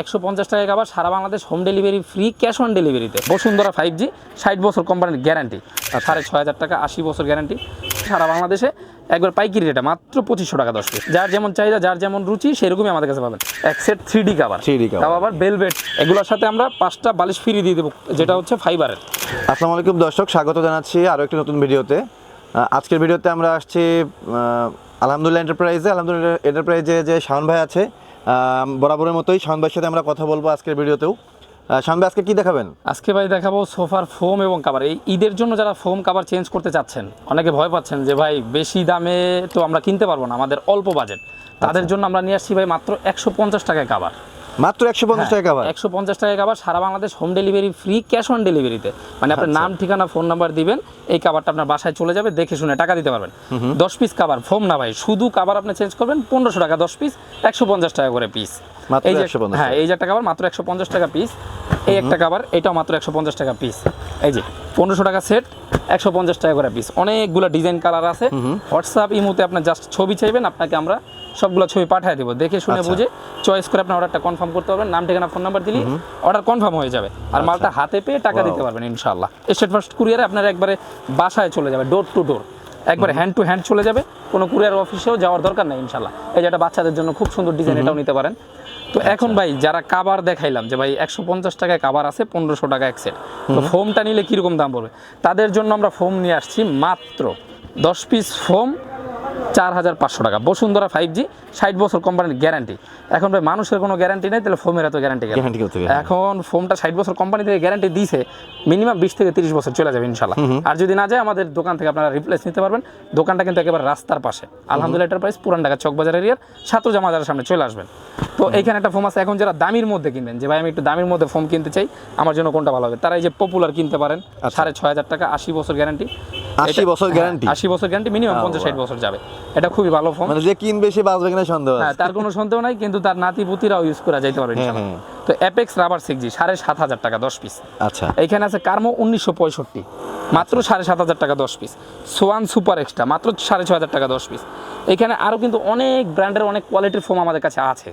একশো পঞ্চাশ টাকা আবার সারা Bangladesh home delivery free cash on ডেলিভারিতে বসুন্ধরা ফাইভ জি ষাট বছর কোম্পানির গ্যারান্টি সাড়ে ছয় হাজার টাকা আশি বছর গ্যারান্টি সারা বাংলাদেশে একবার পাইকারি রেটে মাত্র পঁচিশশো টাকা দশ পিস যার যেমন চাহিদা যার যেমন রুচি সেরকমই আমাদের কাছে পাবেন। এক set three D cover 3D cover। তাও আবার বেলভেট এগুলোর সাথে আমরা পাঁচটা বালিশ ফ্রি দিয়ে দেবো যেটা হচ্ছে ফাইবারের আসসালামু আলাইকুম দর্শক স্বাগত জানাচ্ছি আরও একটি নতুন ভিডিওতে। আজকের ভিডিওতে আমরা আসছি আলহামদুলিল্লাহ এন্টারপ্রাইজে আলহামদুলিল্লাহ এন্টারপ্রাইজে যে শাওন ভাই আছে বরাবরের মতোই শান ভাইয়ের সাথে আমরা কথা বলব আজকের ভিডিওতেও। শান ভাই আজকে কি দেখাবেন? আজকে ভাই দেখাবো সোফার ফোম এবং কাভার এই ঈদের জন্য যারা ফোম কাভার চেঞ্জ করতে চাচ্ছেন অনেকে ভয় পাচ্ছেন যে ভাই বেশি দামে তো আমরা কিনতে পারব না আমাদের অল্প বাজেট তাদের জন্য আমরা নিয়ে আসছি ভাই মাত্র একশো পঞ্চাশ টাকায় কাভার মাত্র একশো পঞ্চাশ টাকা কাভার একশো পঞ্চাশ টাকা cover Sara Bangladesh home delivery free cash on ডেলিভারিতে মানে আপনার নাম ঠিকানা ফোন নাম্বার দিবেন এই কাভারটা আপনার বাসায় চলে যাবে দেখে শুনে টাকা দিতে পারবেন। দশ পিস কাভার ফোম না ভাই শুধু কাভার আপনি চেঞ্জ করবেন পনেরোশো টাকা দশ পিস একশো পঞ্চাশ টাকা করে পিস এই যে 150 হ্যাঁ এই যে একটা কাভার মাত্র একশো পঞ্চাশ টাকা পিস এই একটা কাভার এটাও মাত্র একশো পঞ্চাশ টাকা পিস এই যে পনেরোশো টাকা সেট একশো পঞ্চাশ টাকা করে পিস অনেকগুলো ডিজাইন কালার আছে। হোয়াটসঅ্যাপ ইমোতে আপনার জাস্ট ছবি চাইবেন আপনাকে আমরা সবগুলো ছবি পাঠিয়ে দেবো। দেখে শুনে আচ্ছা। বুঝে চয়েস করে আপনার অর্ডারটা কনফার্ম করতে পারবেন। নাম ঠিকানা ফোন নাম্বার দিলে অর্ডার কনফার্ম হয়ে যাবে। আর মালটা হাতে পেয়ে টাকা দিতে পারবেন ইনশাল্লাহ স্টেট ফার্স্ট কুরিয়ারে আপনার একবারে বাসায় চলে যাবে ডোর টু ডোর একবারে হ্যান্ড টু হ্যান্ড চলে যাবে। কোনো কুরিয়ার অফিসেও যাওয়ার দরকার নেই ইনশাল্লাহ এই যেটা বাচ্চাদের জন্য খুব সুন্দর ডিজাইন এটাও নিতে পারেন। তো এখন ভাই যারা কাবার দেখাইলাম যে ভাই একশো পঞ্চাশ টাকায় কাবার আছে পনেরোশো টাকা এক সেট তো ফোমটা নিলে কীরকম দাম পড়বে? তাদের জন্য আমরা ফোম নিয়ে আসছি মাত্র দশ পিস ফোম চার হাজার পাঁচশো টাকা। বসুন্ধরা ফাইভ জি ষাট বছর কোম্পানির গ্যারান্টি এখন ভাই মানুষের কোনো গ্যারান্টি নেই তাহলে ফোমের এত গ্যারান্টি কোথা থেকে? এখন ফোমটা ষাট বছর কোম্পানি থেকে গ্যারান্টি দিয়েছে মিনিমাম বিশ থেকে তিরিশ বছর চলে যাবে ইনশাল্লাহ আর যদি না যায় আমাদের দোকান থেকে আপনারা রিপ্লেস নিতে পারবেন। দোকানটা কিন্তু একেবারে রাস্তার পাশে। আলহামদুলিল্লাহ এটার প্রাইস পুরান ঢাকা চকবাজার এরিয়ার ছাত্র জামাজারের সামনে চলে আসবেন। তো এইখানে একটা ফোম আছে এখন যারা দামির মধ্যে কিনবেন যে ভাই আমি একটু দামির মধ্যে ফোম কিনতে চাই আমার জন্য কোনটা ভালো হবে? তারা এই যে পপুলার কিনতে পারেন সাড়ে ছয় হাজার টাকা আশি বছর গ্যারান্টি 80 বছর guarantee? আশি বছর গ্যারান্টি মিনিমাম পঞ্চাশ ষাট বছর যাবে। এটা খুবই ভালো ফোন মানে যে কিনবে সে বাঁচবে কিনা সন্দেহ হ্যাঁ তার কোনো সন্দেহ নাই কিন্তু তার নাতি পুতিরাও ইউজ করা যাইতে পারবে হ্যাঁ। হ্যাঁ। তো অ্যাপেক্স রাবার সিক্স জি সাড়ে সাত হাজার টাকা দশ পিস আচ্ছা। এইখানে আছে কার্মো উনিশশো পঁয়ষট্টি। মাত্র সাড়ে সাত হাজার টাকা দশ পিস সোয়ান সুপার এক্সট্রা মাত্র সাড়ে ছয় হাজার টাকা দশ পিস এখানে আরও কিন্তু অনেক ব্র্যান্ডের অনেক কোয়ালিটির ফোম আমাদের কাছে আছে।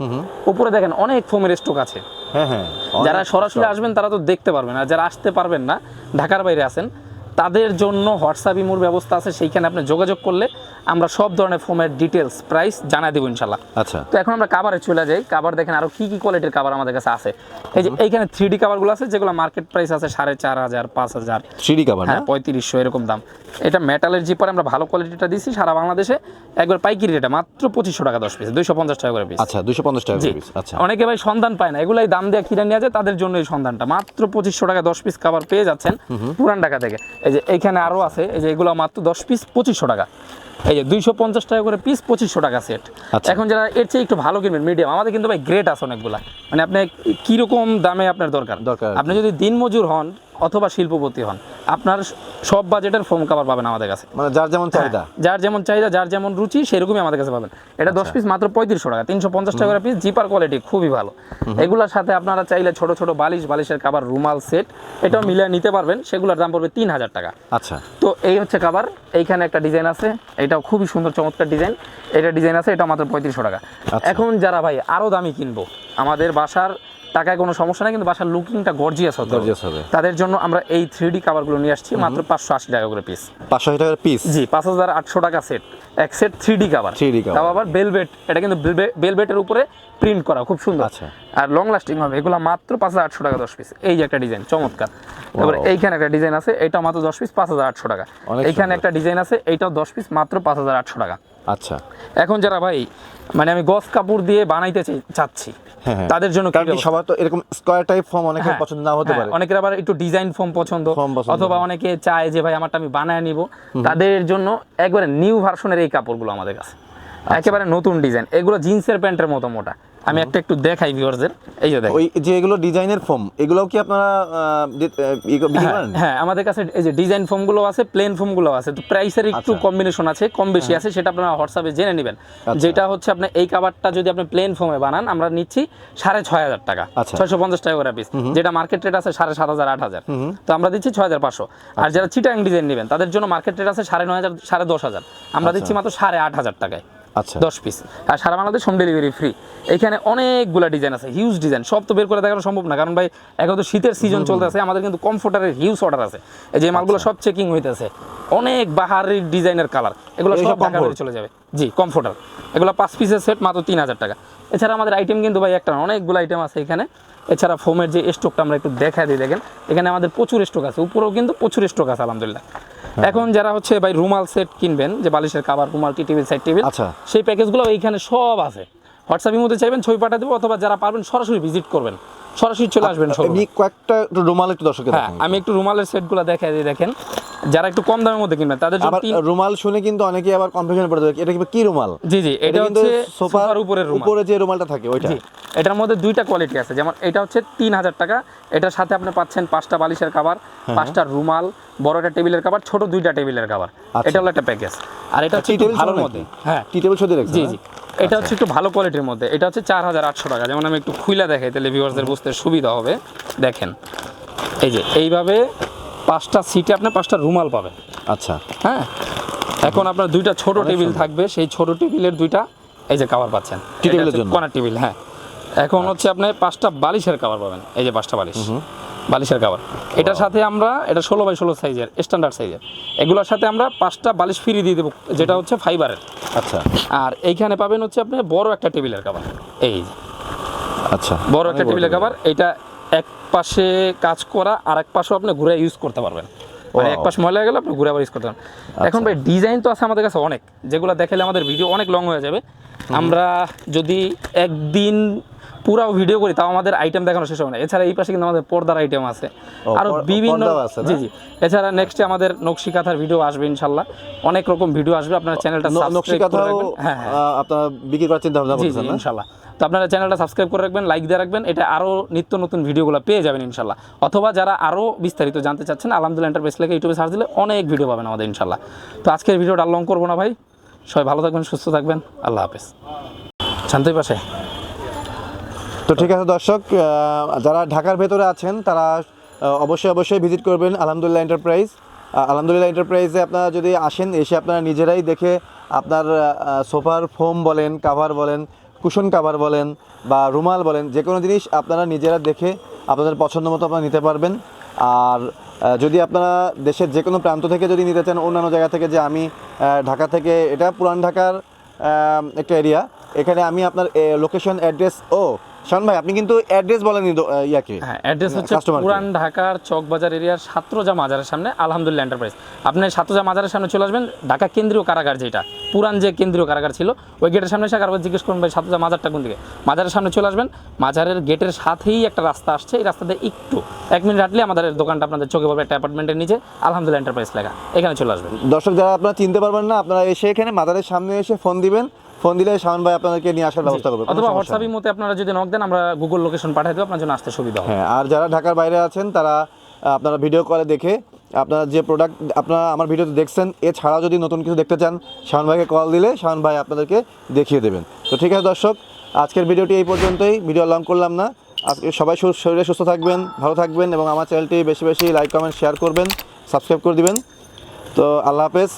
উপরে দেখেন অনেক ফোমের স্টক আছে। হ্যাঁ হ্যাঁ যারা সরাসরি আসবেন তারা তো দেখতে পারবেন। আর যারা আসতে পারবেন না ঢাকার বাইরে আছেন তাদের জন্য হোয়াটসঅ্যাপ ইমোর ব্যবস্থা আছে সেইখানে আপনি যোগাযোগ করলে আমরা সব ধরনের ফোমের ডিটেলস প্রাইস জানাই দেবো ইনশাল্লাহ। আচ্ছা। তো এখন আমরা কাভারে চলে যাই। কাভার দেখেন আরও কি কি কোয়ালিটির কাভার আমাদের কাছে আছে। এই যে এইখানে থ্রি ডি কাভারগুলো আছে যেগুলো মার্কেট প্রাইস আছে সাড়ে চার হাজার পাঁচ হাজার। থ্রি কাভার না? হ্যাঁ পঁয়ত্রিশশো এরকম দাম। এটা মেটালের জিপারে আমরা ভালো কোয়ালিটিটা দিচ্ছি সারা বাংলাদেশে। একবার পাইকারি রেটে মাত্র পঁচিশশো টাকা দশ পিস দুইশো পঞ্চাশ টাকা করে পিস আচ্ছা দুশো পঞ্চাশ টাকা পিস আচ্ছা। অনেকে ভাই সন্ধান পায় না এগুলাই দাম দিয়ে কিনে নিয়ে যায় তাদের জন্য এই সন্ধানটা। মাত্র পঁচিশশো টাকা দশ পিস কাভার পেয়ে যাচ্ছেন পুরান ঢাকা থেকে। এই যে এইখানে আরও আছে এই যে এগুলো মাত্র দশ পিস পঁচিশশো টাকা। এই যে দুইশো পঞ্চাশ টাকা করে পিস পঁচিশশো টাকা সেট আচ্ছা। এখন যারা এর চেয়ে একটু ভালো কিনবেন মিডিয়াম আমাদের কিন্তু ভাই গ্রেট আছে অনেকগুলা। মানে আপনি কীরকম দামে আপনার দরকার? দরকার আপনি যদি দিনমজুর হন অথবা শিল্পপতি হন আপনার সব বাজেটের ফোম কাভার পাবেন আমাদের কাছে। মানে যার যেমন চাহিদা। যার যেমন চাহিদা যার যেমন রুচি সেরকমই আমাদের কাছে পাবেন। এটা দশ পিস মাত্র পঁয়ত্রিশশো টাকা তিনশো পঞ্চাশ টাকা পিস জিপার কোয়ালিটি খুবই ভালো। এগুলোর সাথে আপনারা চাইলে ছোট ছোট বালিশ বালিশের কাবার রুমাল সেট এটাও মিলিয়ে নিতে পারবেন। সেগুলোর দাম পড়বে তিন হাজার টাকা। আচ্ছা। তো এই হচ্ছে কাবার এইখানে একটা ডিজাইন আছে। এটাও খুবই সুন্দর চমৎকার ডিজাইন এটা ডিজাইন আছে এটা মাত্র পঁয়ত্রিশশো টাকা। আচ্ছা। এখন যারা ভাই আরও দামি কিনবো আমাদের বাসার টাকায় কোনো সমস্যা নাই কিন্তু বাসার লুকিংটা গর্জিয়াস হবে। গর্জিয়াস হবে। তাদের জন্য আমরা এই থ্রি ডি কাভারগুলো নিয়ে আসছি মাত্র পাঁচশো আশি টাকা করে পিস পাঁচশো আশি টাকার পিস জি পাঁচ হাজার আটশো টাকা সেট এক set three D cover three D cover আবার বেলভেট এটা কিন্তু বেলভেটের উপরে প্রিন্ট করা খুব সুন্দর। আচ্ছা। আর লং লাস্টিং হবে এগুলো মাত্র পাঁচ হাজার আটশো টাকা দশ পিস এই যে একটা ডিজাইন চমৎকার। তারপরে এইখানে একটা ডিজাইন আছে এটা মাত্র দশ পিস পাঁচ হাজার আটশো টাকা। এইখানে একটা ডিজাইন আছে এইটাও দশ পিস মাত্র পাঁচ হাজার আটশো টাকা। আচ্ছা। এখন যারা ভাই মানে আমি গস কাপড় দিয়ে বানাইতে চাচ্ছি হ্যাঁ, হ্যাঁ। তাদের জন্য কি সবার তো এরকম স্কোয়ার টাইপ ফর্ম অনেকের হ্যাঁ, পছন্দ না হতে হ্যাঁ, পারে। অনেকের আবার একটু ডিজাইন ফর্ম পছন্দ অথবা অনেকে চায় যে ভাই আমারটা আমি বানায় নিব। তাদের জন্য একবারে নিউ ভার্সনের এই কাপড়গুলো আমাদের কাছে। আচ্ছা। একেবারে নতুন ডিজাইন এগুলো জিন্সের প্যান্টের মতো মোটা। আমি একটা একটু দেখাই ভিউয়ারদের এই যে দেখেন। ওই যে এগুলো ডিজাইনের ফর্ম এগুলোও কি আপনারা করেন? হ্যাঁ আমাদের কাছে এই যে ডিজাইন ফর্মগুলো আছে প্লেন ফর্মগুলো আছে তো প্রাইসের একটু আচ্ছা। কম্বিনেশন আছে কম বেশি আছে সেটা আপনারা হোয়াটসঅ্যাপে জেনে নেবেন। যেটা হচ্ছে আপনার এই কাভারটা যদি আপনি প্লেন ফর্মে বানান আমরা নিচ্ছি সাড়ে ছয় হাজার টাকা আচ্ছা। ছয়শো পঞ্চাশ টাকা করে পিস যেটা মার্কেট রেট আছে সাড়ে সাত হাজার আট হাজার। তো আমরা দিচ্ছি ছয় হাজার পাঁচশো। আর যারা চিটাং ডিজাইন নেবেন তাদের জন্য মার্কেট রেট আছে সাড়ে নয় হাজার সাড়ে দশ হাজার। আমরা দিচ্ছি মাত্র সাড়ে আট হাজার টাকায়। আচ্ছা। দশ পিস আর সারা বাংলাদেশ হোম ডেলিভারি ফ্রি এখানে অনেকগুলো ডিজাইন আছে হিউজ ডিজাইন সব তো বের করে দেখানো সম্ভব না কারণ ভাই এখন তো শীতের সিজন চলতেছে আমাদের কিন্তু কমফোর্টারের হিউজ অর্ডার আছে। এই যে মালগুলো আচ্ছা। সব চেকিং হইতেছে। অনেক বাহারের ডিজাইনের কালার এগুলো সব ঢাকা চলে যাবে। জি কমফোর্টার এগুলো পাঁচ পিসের সেট মাত্র তিন হাজার টাকা। এছাড়া আমাদের আইটেম কিন্তু ভাই একটা অনেকগুলো আইটেম আছে এখানে। এছাড়া ফোমের যে স্টকটা আমরা একটু দেখা দিই দেখেন। এখানে আমাদের প্রচুর স্টক আছে উপরেও কিন্তু প্রচুর স্টক আছে আলহামদুলিল্লাহ। হ্যাঁ। এখন যারা হচ্ছে ভাই রুমাল সেট কিনবেন যে বালিশের কাবার রুমাল টি টেবিল সাইড টেবিল আচ্ছা। সেই প্যাকেজগুলো এইখানে সব আছে। হোয়াটসঅ্যাপের মধ্যে চাইবেন ছবি পাঠা দেবো অথবা যারা পারবেন সরাসরি ভিজিট করবেন। সরাসরি চলে আসবেন সব এমনি কয়েকটা একটু রুমাল একটু দর্শকের হ্যাঁ আমি একটু রুমালের সেটগুলো দেখা দিই দেখেন। যারা একটু কম দামের মধ্যে কিনবেন তাদের জন্য রুমাল শুনে কিন্তু অনেকে আবার কনফিউশন পড়ে যাবে এটা কি রুমাল? জি জি এটা হচ্ছে সোফার উপরের রুমাল। উপরে যে রুমালটা থাকে ওইটা। এটার মধ্যে দুইটা কোয়ালিটি আছে যেমন এটা হচ্ছে তিন হাজার টাকা এটার সাথে আপনি পাচ্ছেন পাঁচটা বালিশের কাবার পাঁচটা রুমাল বড় একটা টেবিলের কাবার ছোট দুইটা টেবিলের কাবার আচ্ছা। এটা হলো একটা প্যাকেজ আর এটা হচ্ছে ভালোর মধ্যে। হ্যাঁ। টি টেবিল দেখছেন জি জি এটা হচ্ছে একটু ভালো কোয়ালিটির মধ্যে এটা হচ্ছে চার হাজার আটশো টাকা যেমন আমি একটু খুইলা দেখাই তাহলে ভিউয়ার্সদের বুঝতে সুবিধা হবে। দেখেন এই যে এইভাবে পাঁচটা সিটে আপনি পাঁচটা রুমাল পাবেন। আচ্ছা। হ্যাঁ? এখন আপনার দুইটা ছোট টেবিল থাকবে সেই ছোট টেবিলের দুইটা এই যে কাভার পাচ্ছেন। টেবিলের জন্য? কর্নার টেবিল হ্যাঁ। এখন হচ্ছে আপনি পাঁচটা বালিশের কাভার পাবেন এই যে পাঁচটা বালিশ। বালিশের কাভার এটার সাথে আমরা এটা ষোলো বাই ষোলো সাইজের স্ট্যান্ডার্ড সাইজের এগুলোর সাথে আমরা পাঁচটা বালিশ ফ্রি দিয়ে দেবো যেটা হচ্ছে ফাইবারের আচ্ছা। আর এইখানে পাবেন হচ্ছে আপনি বড় একটা টেবিলের কাভার এই যে। আচ্ছা। বড় একটা টেবিলের কাভার এটা এক পাশে কাজ করা আর এক পাশেও আপনি ঘুরে ইউজ করতে পারবেন। মানে এক পাশ ময়লা গেলে আপনি ঘুরে আবার ইউজ করতে পারবেন। এখন ভাই ডিজাইন তো আছে আমাদের কাছে অনেক। যেগুলো দেখালে আমাদের ভিডিও অনেক লং হয়ে যাবে। আমরা যদি একদিন পুরো ভিডিও করি তাও আমাদের আইটেম দেখানো শেষ হবে না। এছাড়া এই পাশে কিন্তু আমাদের পর্দার আইটেম আছে। আরও বিভিন্ন আছে জি জি। এছাড়া নেক্সটে আমাদের নকশি কাঁথার ভিডিও আসবে ইনশাল্লাহ। অনেক রকম ভিডিও আসবে। আপনার চ্যানেলটা সাবস্ক্রাইব করে রাখবেন। হ্যাঁ হ্যাঁ। আপনার বিক্রি করার চিন্তা ভাবনা করছেন তো আপনারা চ্যানেলটা সাবস্ক্রাইব করে রাখবেন লাইক দিয়ে রাখবেন, এটা আরও নিত্য নতুন ভিডিওগুলো পেয়ে যাবেন ইনশাল্লাহ। অথবা যারা আরও বিস্তারিত জানতে চাচ্ছেন, আলহামদুলিল্লাহ এন্টারপ্রাইজ লেগে ইউটিউবে সার্চ দিলে অনেক ভিডিও পাবেন আমাদের ইনশাল্লাহ। তো আজকের ভিডিওটা লং করব না ভাই। সবাই ভালো থাকবেন, সুস্থ থাকবেন। আল্লাহ হাফেজ। শান্তই পাশে। তো ঠিক আছে দর্শক যারা ঢাকার ভেতরে আছেন, তারা অবশ্যই অবশ্যই ভিজিট করবেন আলহামদুলিল্লাহ এন্টারপ্রাইজ আলহামদুলিল্লাহ এন্টারপ্রাইজে আপনারা যদি আসেন, এসে আপনারা নিজেরাই দেখে আপনার সোফার ফোম বলেন কাভার বলেন কুশন কাভার বলেন বা রুমাল বলেন, যে কোনো জিনিস আপনারা নিজেরা দেখে আপনাদের পছন্দ মতো আপনারা নিতে পারবেন। আর যদি আপনারা দেশের যে কোনো প্রান্ত থেকে যদি নিতে চান, অন্যান্য জায়গা থেকে যে আমি ঢাকা থেকে, এটা পুরান ঢাকার একটা এরিয়া এখানে আমি আপনার লোকেশন অ্যাড্রেস ও শান ভাই আপনি কিন্তু অ্যাড্রেস বলেননি তো, ইয়াকে। হ্যাঁ অ্যাড্রেস হচ্ছে পুরান ঢাকার চকবাজার এরিয়ার সাত্রজা মাজারের সামনে আলহামদুলিল্লাহ এন্টারপ্রাইজ আপনি সাত্রজা মাজারের সামনে চলে আসবেন ঢাকা কেন্দ্রীয় কারাগার যেটা পুরান যে কেন্দ্রীয় কারাগার ছিল ওই গেটের সামনে এসে কারবার জিজ্ঞেস করুন ভাই সাত্রজা মাজারটা কোন দিকে? মাজারের সামনে চলে আসবেন মাজারের গেটের সাথেই একটা রাস্তা আসছে এই রাস্তাতে একটু এক মিনিট হাঁটলে আমাদের দোকানটা আপনাদের চোখে পড়বে একটা অ্যাপার্টমেন্টের নিচে আলহামদুলিল্লাহ এন্টারপ্রাইজ লেখা। এখানে চলে আসবেন। দর্শক যারা আপনারা চিনতে পারবেন না আপনারা এসে এখানে মাদারের সামনে এসে ফোন দিবেন ফোন দিলে শাওন ভাই আপনাদেরকে নিয়ে আসার ব্যবস্থা করবে অথবা। হোয়াটসঅ্যাপের মধ্যে আপনারা যদি নক দেন আমরা গুগল লোকেশন পাঠিয়ে দেবো আপনার জন্য আসতে সুবিধা হবে। হ্যাঁ আর যারা ঢাকার বাইরে আছেন তারা আপনারা ভিডিও কলে দেখে আপনারা যে প্রোডাক্ট আপনারা আমার ভিডিওতে দেখছেন এছাড়াও যদি নতুন কিছু দেখতে চান শাওন ভাইকে কল দিলে শাওন ভাই আপনাদেরকে দেখিয়ে দেবেন। তো ঠিক আছে দর্শক আজকের ভিডিওটি এই পর্যন্তই। ভিডিও লং করলাম না। আজকে সবাই শরীরে সুস্থ থাকবেন ভালো থাকবেন এবং আমার চ্যানেলটি বেশি বেশি লাইক কমেন্ট শেয়ার করবেন সাবস্ক্রাইব করে দিবেন। তো আল্লাহ হাফেজ।